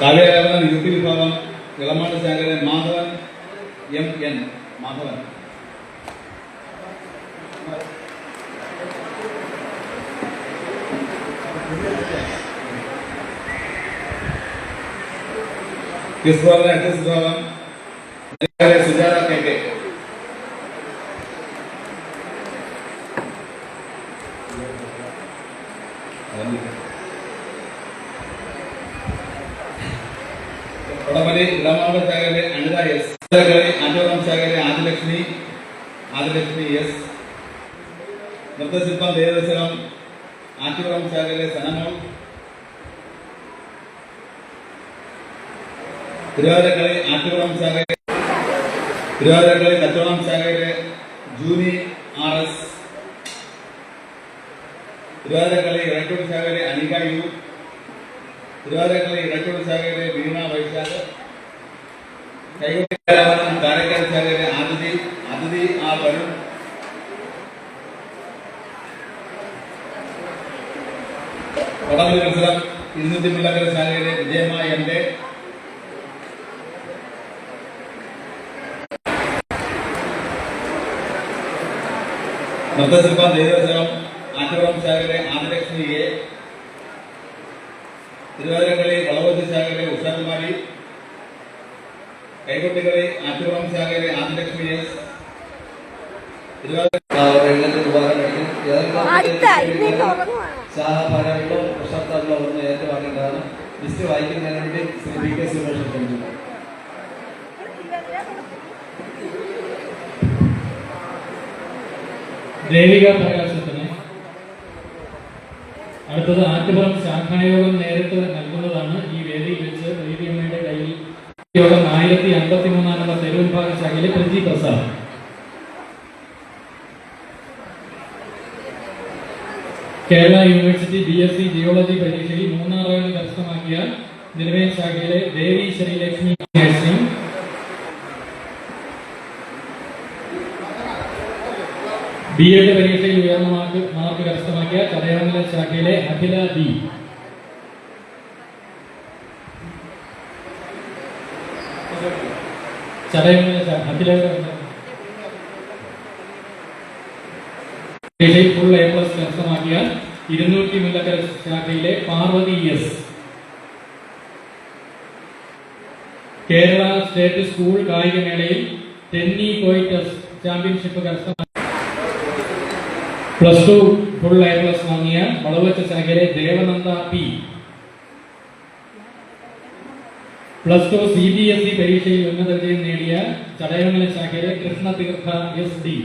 കാവ്യകലവൻ U P വിഭാഗം ഇളമാട് ശാഖയിലെ Madhavan M N Madhavan കിസ്ബോറിന്റെ address വിഭാഗം സുജാത കെ കെ വടമലി ഇളമാട് ശാഖയിലെ അനിത എസ് ശാഖയിലെ അഞ്ചോളം ശാഖയിലെ ആദിലക്ഷ്മി ആദിലക്ഷ്മി എസ് നൃത്തശില്പം ദേവദർശനം ആറ്റുപുറം ശാഖയിലെ സനമോൾ തിരുവാതിരക്കളി ആറ്റുപുറം ശാഖയിലെ തിരുവാതിരക്കളി കച്ചവടം ശാഖയിലെ ജൂനി ആർ എസ് തിരുവാതിരക്കളി ഇറക്കോട് ശാഖയിലെ അനിക യു തിരുവാതിരക്കളി ഇടയ്ക്കോട് ശാഖയിലെ വീണ വൈശാഖ് കൈകൊട്ടി കലാവനം കാരക്കാട് ശാഖയിലെ അതിഥി അതിഥി ആ വരുൺ വടമലി മത്സരം ഇരുന്നൂറ്റി പിള്ളക്കര ശാഖയിലെ വിജയമ്മ എന്റെ നൃത്തശില്പം ദേവദർശനം ആറ്റുപുറം ശാഖയിലെ ആദിലക്ഷ്മി എ തിരുവാതിരക്കളി വളവത്ത് ശാഖയിലെ ഉഷാകുമാരി കൈകൊട്ടിക്കളി ആറ്റുപുറം ശാഖയിലെ ഇന്നേക്ക് ഉറങ്ങുവാണ് സഹപാഠികളോ പ്രശസ്താക്കളോ ഒന്ന് ഏറ്റുവാങ്ങേണ്ടതാണ് ലിസ്റ്റ് വായിക്കുന്നതിന് വേണ്ടി ശ്രീ പി കെ സുരേഷ് ദേവിക പ്രകാശത്തിന് അടുത്തത് ആറ്റുപുറം ശാഖായോഗം നേരിട്ട് നൽകുന്നതാണ് ഈ യോഗം ആയിരത്തി അമ്പത്തി മൂന്നാം നമ്പർ തെരുവിഭാഗ ശാഖയിലെ Prithvi Prasad. Kerala university B S C geology പരീക്ഷയിൽ മൂന്നാം റാങ്ക് കരസ്ഥമാക്കിയ നിലവേൽ ശാഖയിലെ Devi Sreelakshmi nursing. B Ed പരീക്ഷയിൽ ഉയർന്ന മാർക്ക് മാർക്ക് കരസ്ഥമാക്കിയ ചടയമംഗലം ശാഖയിലെ അഖില ബി. ശാഖ അഖില ഫുൾ എ പ്ലസ് കരസ്ഥമാക്കിയ ഇരുന്നൂറ്റി മുല്ലക്കര ശാഖയിലെ Parvathi S Kerala state school കായികമേളയിൽ tennikoit championship കരസ്ഥമാക്കി plus two full A plus വാങ്ങിയ വളവച്ച ശാഖയിലെ Devananda P plus two C B S E പരീക്ഷയിൽ ഉന്നത വിജയം നേടിയ ചടയമംഗലം ശാഖയിലെ Krishnatheertha S D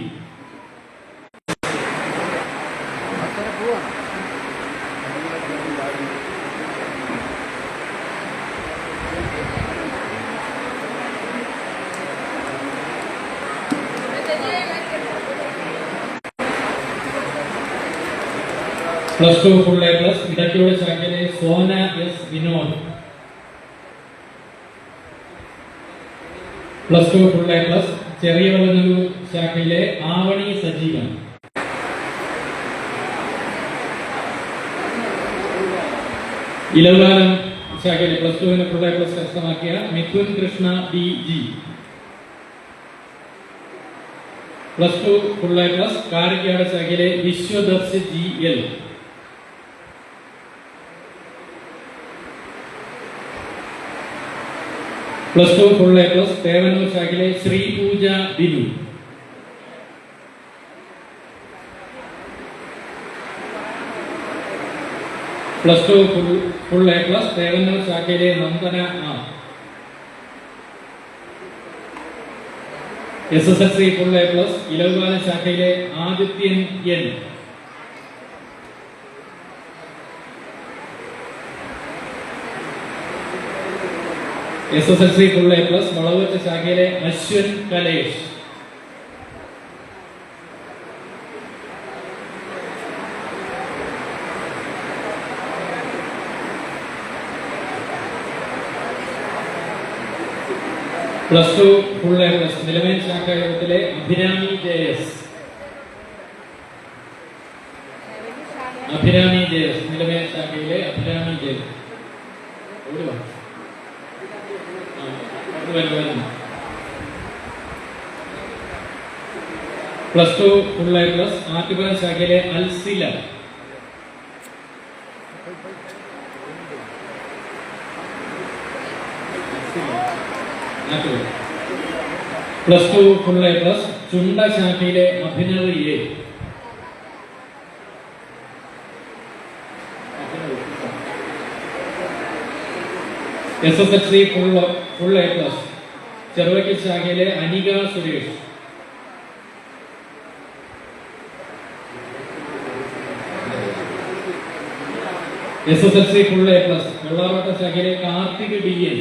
plus two full A plus Edaykkode ശാഖയിലെ Sona S Vinod. Plus two full A plus ചെറിയ വളനല്ലൂർ ശാഖയിലെ ആവണി സജീവൻ. ഇലവാലം ശാഖയിലെ പ്ലസ് ടുവിന് ഫുൾ എ പ്ലസ് കരസ്ഥമാക്കിയ Mithun Krishna B G. Plus two full A plus Karikkad ശാഖയിലെ Vishwadarsh G L. Plus two full A plus Thevannur ശാഖയിലെ Sree Pooja Binu. Plus two full full A plus Thevannur ശാഖയിലെ നന്ദന ആ. S S L C full A plus Ilavukala ശാഖയിലെ Adithyan N. S S L C full A plus Valavatta ശാഖയിലെ Ashwin Kalesh. Plus two full A plus Nilamel ശാഖായോഗത്തിലെ Abhirami J S Abhirami J S Nilamel ശാഖയിലെ Abhirami J S ഓടി വാ. വരുന്നു plus two full plus Attupura ശാഖയിലെ Alsila. Plus two full A plus Chunda ശാഖയിലെ Abhinav A. S S L C full full A plus Cheruvaikkal ശാഖയിലെ Anika Suresh. S S L C full A plus Vellarotta ശാഖയിലെ Karthik D N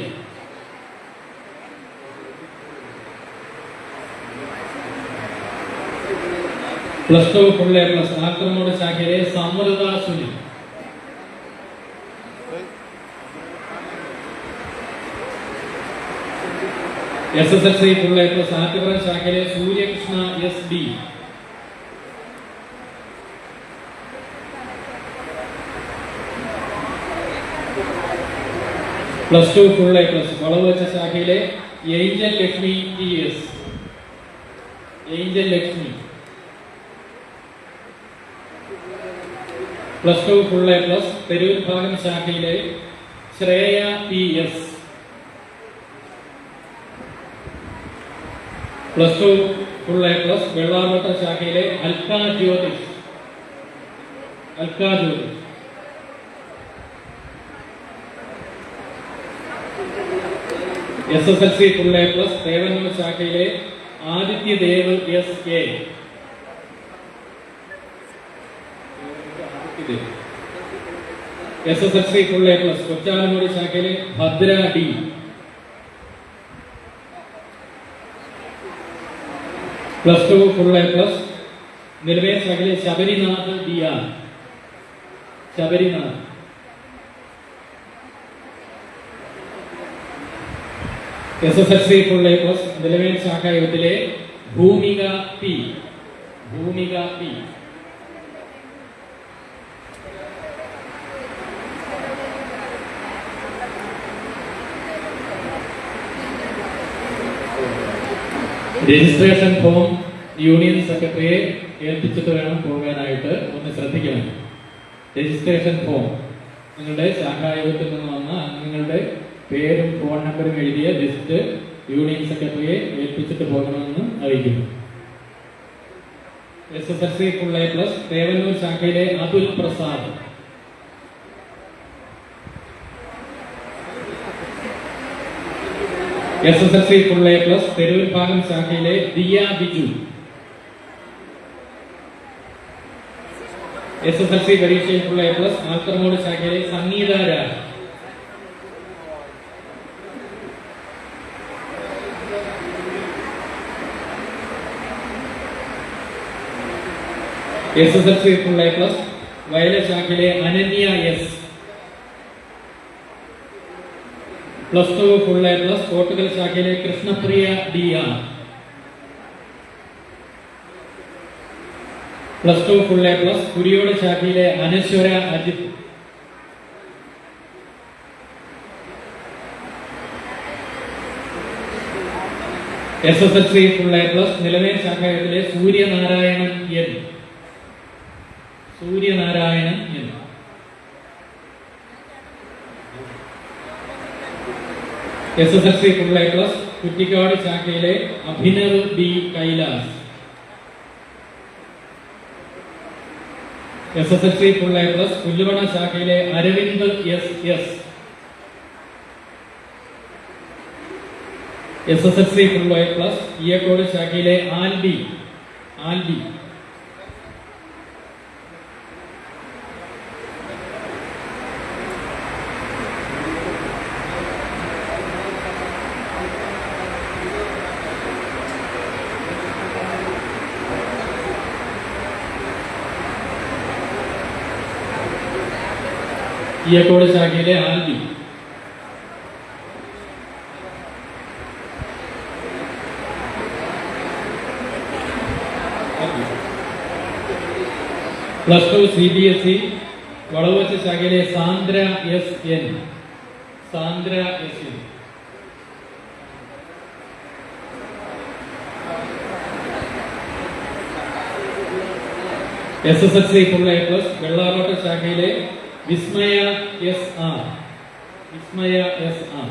plus two full A plus Akramod ശാഖയിലെ Samrutha Sunil. S S L C full A plus Attupuram ശാഖയിലെ Suryakrishna S D plus two full A plus Valavuvacha ശാഖയിലെ Angel Lakshmi T S Angel Lakshmi. Plus two full A plus Therur ഭാഗം ശാഖയിലെ Shreya P S plus two full A plus Vellarvatta ശാഖയിലെ Alka Jyothish Alka Jyothish S S L C full A plus Thevannur ശാഖയിലെ Adithyadev S A S S L C full A plus Kochalamoodu ശാഖയിലെ Bhadra D plus two full A plus Nilave ശാഖയിലെ Sabarinath D R Sabarinath S S L C full A plus Nilavel ശാഖായോഗത്തിലെ Bhoomika P Bhoomika P registration form union സെക്രട്ടറിയെ ഏൽപ്പിച്ചിട്ട് വേണം പോകാനായിട്ട്. ഒന്ന് ശ്രദ്ധിക്കണം. Registration form. നിങ്ങളുടെ ശാഖായോഗത്തിൽ നിന്ന് വന്ന നിങ്ങളുടെ പേരും ഫോൺ നമ്പറും എഴുതിയ ലിസ്റ്റ് യൂണിയൻ സെക്രട്ടറിയെ ഏൽപ്പിച്ചിട്ട് പോകണമെന്ന് അറിയിക്കുന്നു. S S L C A plus Thevannur ശാഖയിലെ Athul Prasad. S S L C full A plus തെരുവിൽ ഭാഗം ശാഖയിലെ Diya Biju. S S L C പരീക്ഷയിൽ ഫുൾ എ പ്ലസ് ആൽത്തർമോട് ശാഖയിലെ Sangeetha Raj S S L C full A plus Vayala ശാഖയിലെ Ananya S plus two full A plus Kottukal ശാഖയിലെ Krishnapriya D ആണ് plus two full A plus Kuriyod ശാഖയിലെ Anaswara Ajith S S L C full A plus Nilave ശാഖയിലെ Suryanarayanan N Suryanarayanan N S S L C full A plus Kuttikkad ശാഖയിലെ Abhinav B Kailas. S S L C full A plus Pulluvana ശാഖയിലെ Aravind S S S S L C full A plus Iyakkod ശാഖയിലെ ആൽബി. ആൽബി. ये आगे हाल भी plus two CBSE सागेले Sandra S N Sandra S N S S S C full A plus Vismaya S R Vismaya S R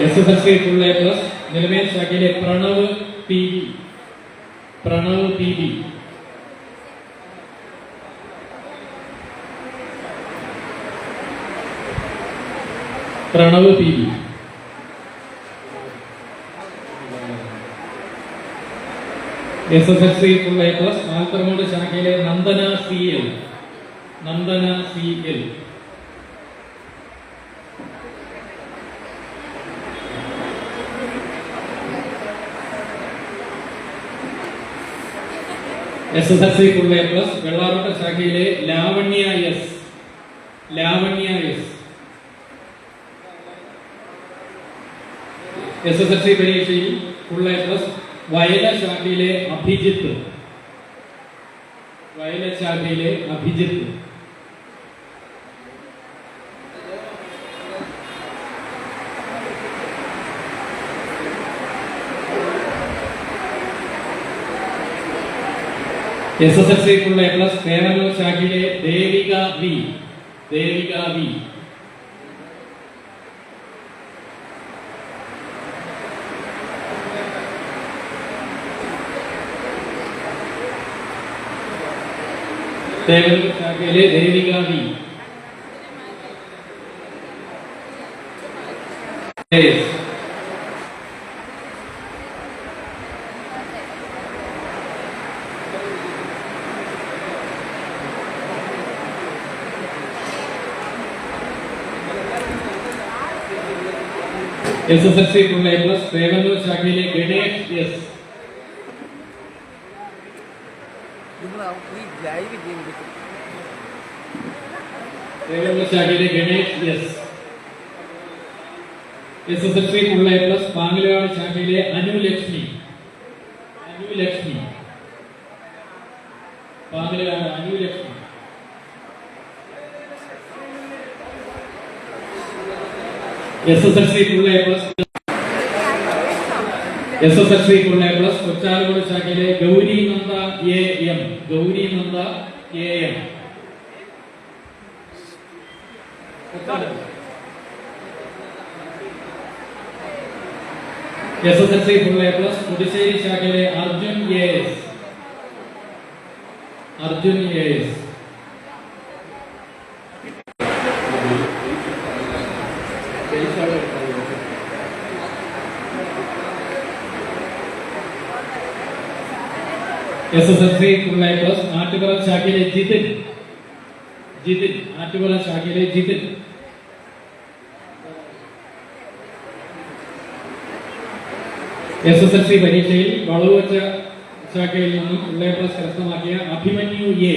S S L C full A plus Nilamel ശാഖയിലെ Pranav P B Pranav P B Pranav P B S S L C full A plus Nalpparamoodu ശാഖയിലെ Nandana C L Nandana C L S S L C full A plus Vellarotta ശാഖയിലെ Lavanya S Lavanya S S S L C പരീക്ഷയിൽ full A plus Vayala ശാഖയിലെ അഭിജിത്ത്. വയല ശാഖയിലെ Abhijith. S S L C full A plus Perallur ശാഖയിലെ Devika V. Devika V. Perallur ശാഖയിലെ Devika V Yes. S S L C full A plus Perallur ശാഖയിലെ Ganesh S Perallur ശാഖയിലെ Ganesh S. S S A plus Pangalad ശാഖയിലെ Anu Lakshmi. Anu Lakshmi. Pangalad Anu S S A plus S S L A plus Kochalakkode ശാഖയിലെ Gauri Nanda A M. Gauri Nanda A M. S S L C full A plus Puthussery ശാഖയിലെ Arjun A S Arjun A S S S L C full plus Attupuram ശാഖയിലെ ജിതിൻ ജിതിൻ ആറ്റുപുറം ശാഖയിലെ Jithin S S L C പരീക്ഷയിൽ വളവുവച്ച ശാഖയിൽ നിന്നും ഉള്ള plus കരസ്ഥമാക്കിയ Abhimanyu A.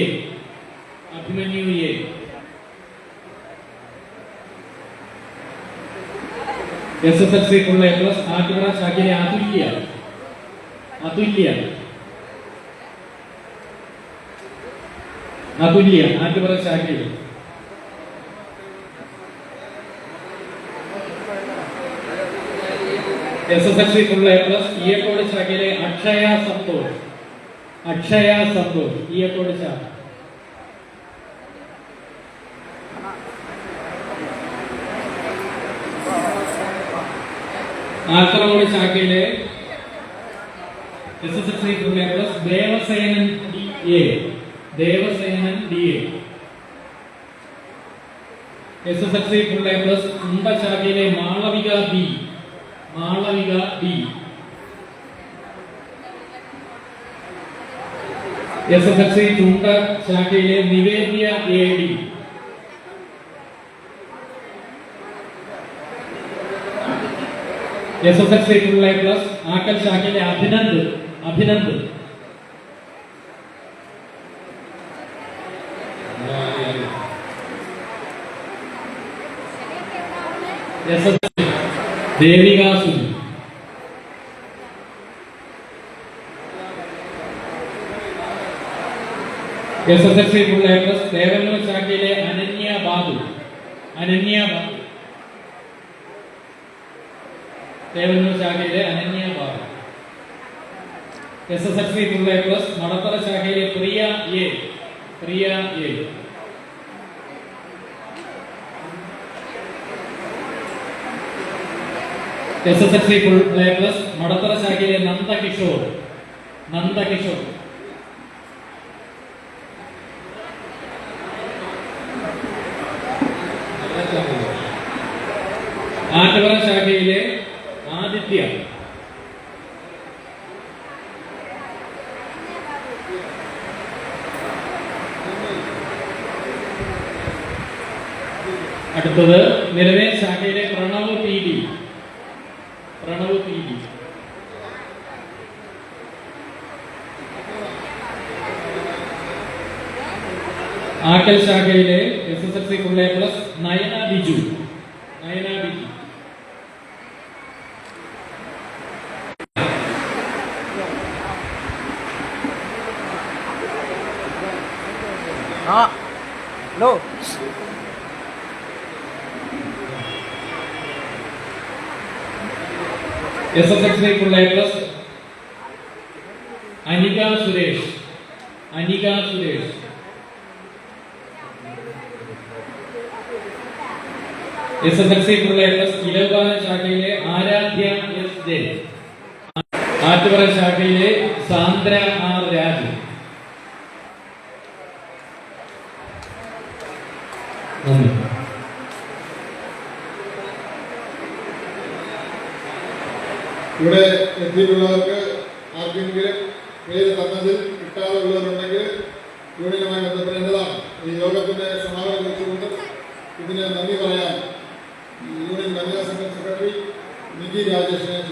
Abhimanyu A. S S L C full A plus Attupuram ശാഖയിലെ അതുല്യ അതുല്യ അതുല്യ ആറ്റുപുറം ശാഖയിൽ S S L C full A plus Eeyakkode ശാഖയിലെ അക്ഷയ സന്തോഷ്. അക്ഷയ സന്തോഷ് ഈയക്കോട് ശാഖ ആർത്തറോട് ശാഖയിലെ S S L C full A plus Devasenan D A. Devasenan D A. S S L C full A plus Kunda ശാഖയിലെ Malavika B. Malavika B S S L C Chunda ശാഖയിലെ Nivedya A D. S S L C full A plus Akkal ശാഖയിലെ Abhinand Abhinand. S S Devika Suni S S L C A plus ശാഖയിലെ അനന്യ ബാബു. അനന്യ ബാബു. തേവന്നൂർ ശാഖയിലെ Ananya Babu. S S L C A plus Madathara ശാഖയിലെ Priya A. Priya A. S S L C full A plus Madathara ശാഖയിലെ നന്ദകിഷോർ നന്ദകിഷോർ ആറ്റവറ ശാഖയിലെ ആദിത്യ. അടുത്തത് നിലവേ ശാഖയിലെ Pranav P D Pranav P D Akkal ശാഖയിലെ S S L C full A plus Nayana Biju Nayana Biju ആ hello. S S L C full A plus Anika Suresh Anika Suresh S S L C A ശാഖയിലെ Aradhya S J. ആറ്റുപുറ ശാഖയിലെ Sandra R Raju. ഇവിടെ എത്തിയിട്ടുള്ളവർക്ക് ആർക്കെങ്കിലും പേര് തന്നതിൽ കിട്ടാതെ ഉള്ളവരുണ്ടെങ്കിൽ യൂണിയനുമായി ബന്ധപ്പെടേണ്ടതാണ്. ഈ യോഗത്തിന്റെ സമാപനം വെച്ചുകൊണ്ട് ഇതിന് നന്ദി പറയാൻ యూనియన్ మహిళా సంఘం సెక్రటరీ నిధి రాజేశ్వరి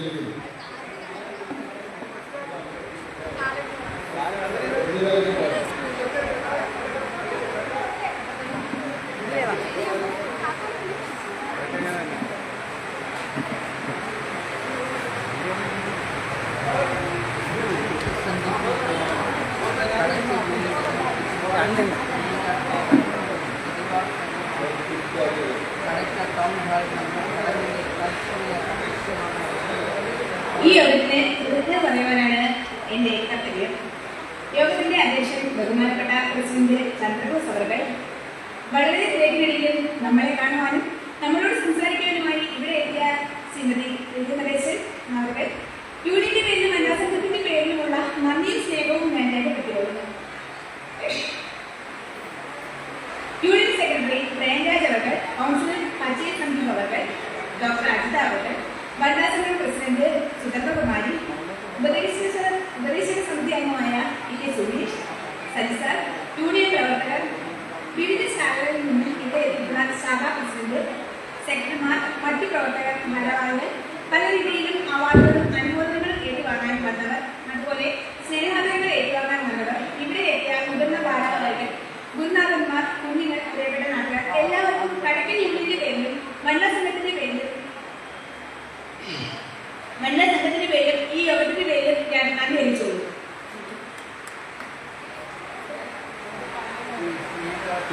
ഗുരുനാഥന്മാർ കുഞ്ഞുങ്ങൾ നാട്ടുകാർ എല്ലാവർക്കും കടക്കൻ യൂണിയന്റെ പേരിലും സംഘത്തിന്റെ പേരിലും വനിതാ സംഘത്തിന്റെ പേരിലും ഈ യോഗത്തിന്റെ പേരിലും ഞാൻ നന്ദി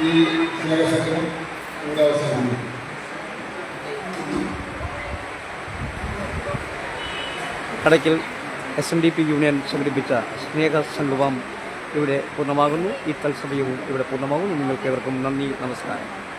ഈ ഇവിടെ Kadakkal S N D P union സംഘടിപ്പിച്ച സ്നേഹ സംഗമം ഇവിടെ പൂർണമാകുന്നു. ഈ തത്സമയവും ഇവിടെ പൂർണമാകുന്നു. നിങ്ങൾക്ക് നന്ദി നമസ്കാരം.